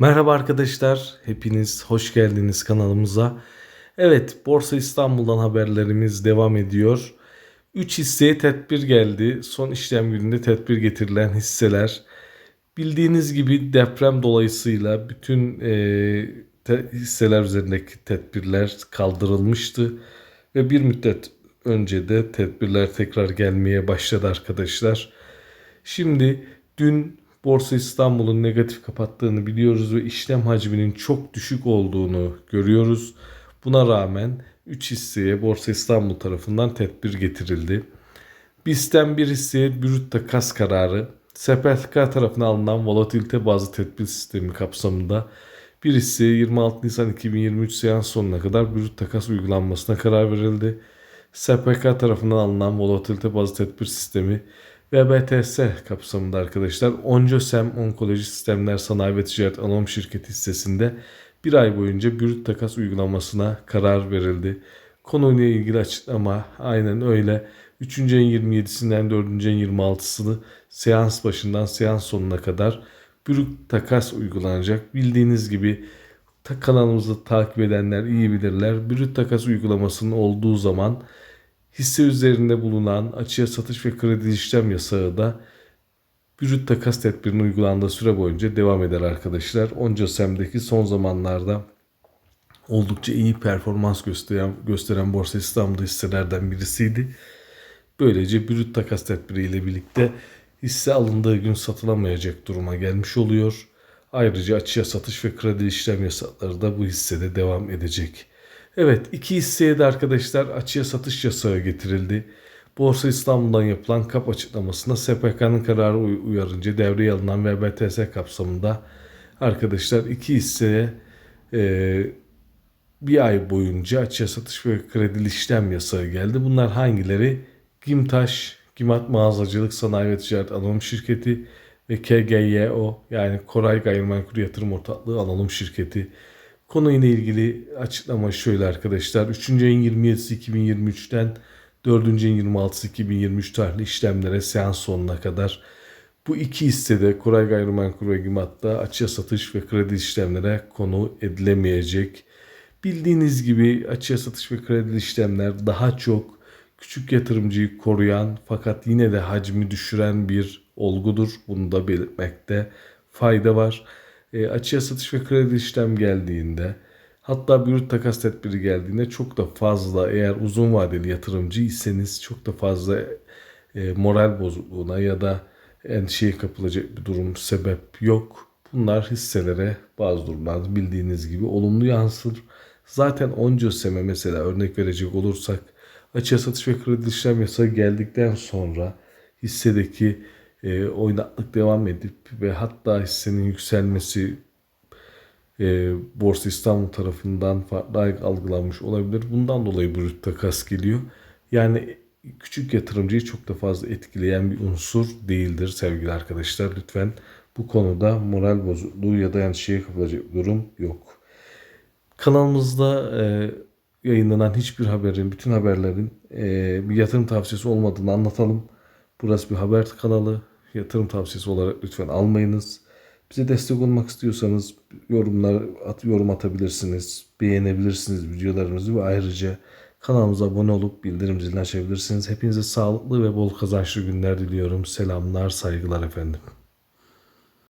Merhaba arkadaşlar, hepiniz hoş geldiniz kanalımıza. Evet, Borsa İstanbul'dan haberlerimiz devam ediyor. 3 hisseye tedbir geldi. Son işlem gününde tedbir getirilen hisseler. Bildiğiniz gibi deprem dolayısıyla bütün e, te- hisseler üzerindeki tedbirler kaldırılmıştı. Ve bir müddet önce de tedbirler tekrar gelmeye başladı arkadaşlar. Şimdi dün Borsa İstanbul'un negatif kapattığını biliyoruz ve işlem hacminin çok düşük olduğunu görüyoruz. Buna rağmen 3 hisseye Borsa İstanbul tarafından tedbir getirildi. BIST'ten bir hisseye brüt takas kararı, SPK tarafından alınan volatilite bazlı tedbir sistemi kapsamında bir hisseye 26 Nisan 2023 seans sonuna kadar brüt takas uygulanmasına karar verildi. SPK tarafından alınan volatilite bazlı tedbir sistemi ve BTS kapsamında arkadaşlar Oncosem Onkoloji Sistemler Sanayi ve Ticaret Anonim Şirketi hissesinde bir ay boyunca brüt takas uygulamasına karar verildi. Konuyla ilgili açıklama aynen öyle. 3. ayın 27'sinden 4. ayın 26'sını seans başından seans sonuna kadar brüt takas uygulanacak. Bildiğiniz gibi kanalımızı takip edenler iyi bilirler. Brüt takas uygulamasının olduğu zaman hisse üzerinde bulunan açığa satış ve kredi işlem yasağı da brüt takas tedbirinin uygulandığı süre boyunca devam eder arkadaşlar. Oncasem'deki son zamanlarda oldukça iyi performans gösteren, gösteren Borsa İstanbul'da hisselerden birisiydi. Böylece brüt takas tedbiriyle birlikte hisse alındığı gün satılamayacak duruma gelmiş oluyor. Ayrıca açığa satış ve kredi işlem yasakları da bu hissede devam edecek. Evet iki hisseye de arkadaşlar açığa satış yasağı getirildi. Borsa İstanbul'dan yapılan kap açıklamasında SPK'nın kararı uy- uyarınca devreye alınan VBTS kapsamında arkadaşlar iki hisseye e, bir ay boyunca açığa satış ve kredili işlem yasağı geldi. Bunlar hangileri? Gimtaş, Gimat Mağazacılık Sanayi ve Ticaret Anonim Şirketi ve KGYO yani Koray Gayrimenkul Yatırım Ortaklığı Anonim Şirketi. Konuyla ilgili açıklama şöyle arkadaşlar. 3. ayın 27'si 2023'ten 4. ayın 26'sı 2023 tarihli işlemlere seans sonuna kadar bu iki hissede Koray Gayrimenkul ve Gimat'ta açığa satış ve kredi işlemlere konu edilemeyecek. Bildiğiniz gibi açığa satış ve kredi işlemler daha çok küçük yatırımcıyı koruyan fakat yine de hacmi düşüren bir olgudur. Bunu da belirtmekte fayda var. E, açığa satış ve kredi işlem geldiğinde hatta brüt takas tedbiri geldiğinde çok da fazla eğer uzun vadeli yatırımcıysanız çok da fazla e, moral bozukluğuna ya da endişeye kapılacak bir durum sebep yok. Bunlar hisselere bazı durumlarda bildiğiniz gibi olumlu yansır. Zaten Oncoseme mesela örnek verecek olursak açığa satış ve kredi işlem yasağı geldikten sonra hissedeki e, oynaklık devam edip ve hatta hissenin yükselmesi e, Borsa İstanbul tarafından farklı algılanmış olabilir. Bundan dolayı brüt takas geliyor. Yani küçük yatırımcıyı çok da fazla etkileyen bir unsur değildir sevgili arkadaşlar. Lütfen bu konuda moral bozukluğu ya da endişeye kapılacak durum yok. Kanalımızda e, yayınlanan hiçbir haberin, bütün haberlerin e, bir yatırım tavsiyesi olmadığını anlatalım. Burası bir haber kanalı. Yatırım tavsiyesi olarak lütfen almayınız. Bize destek olmak istiyorsanız yorumlar at, yorum atabilirsiniz, beğenebilirsiniz videolarımızı ve ayrıca kanalımıza abone olup bildirim zilini açabilirsiniz. Hepinize sağlıklı ve bol kazançlı günler diliyorum. Selamlar, saygılar efendim.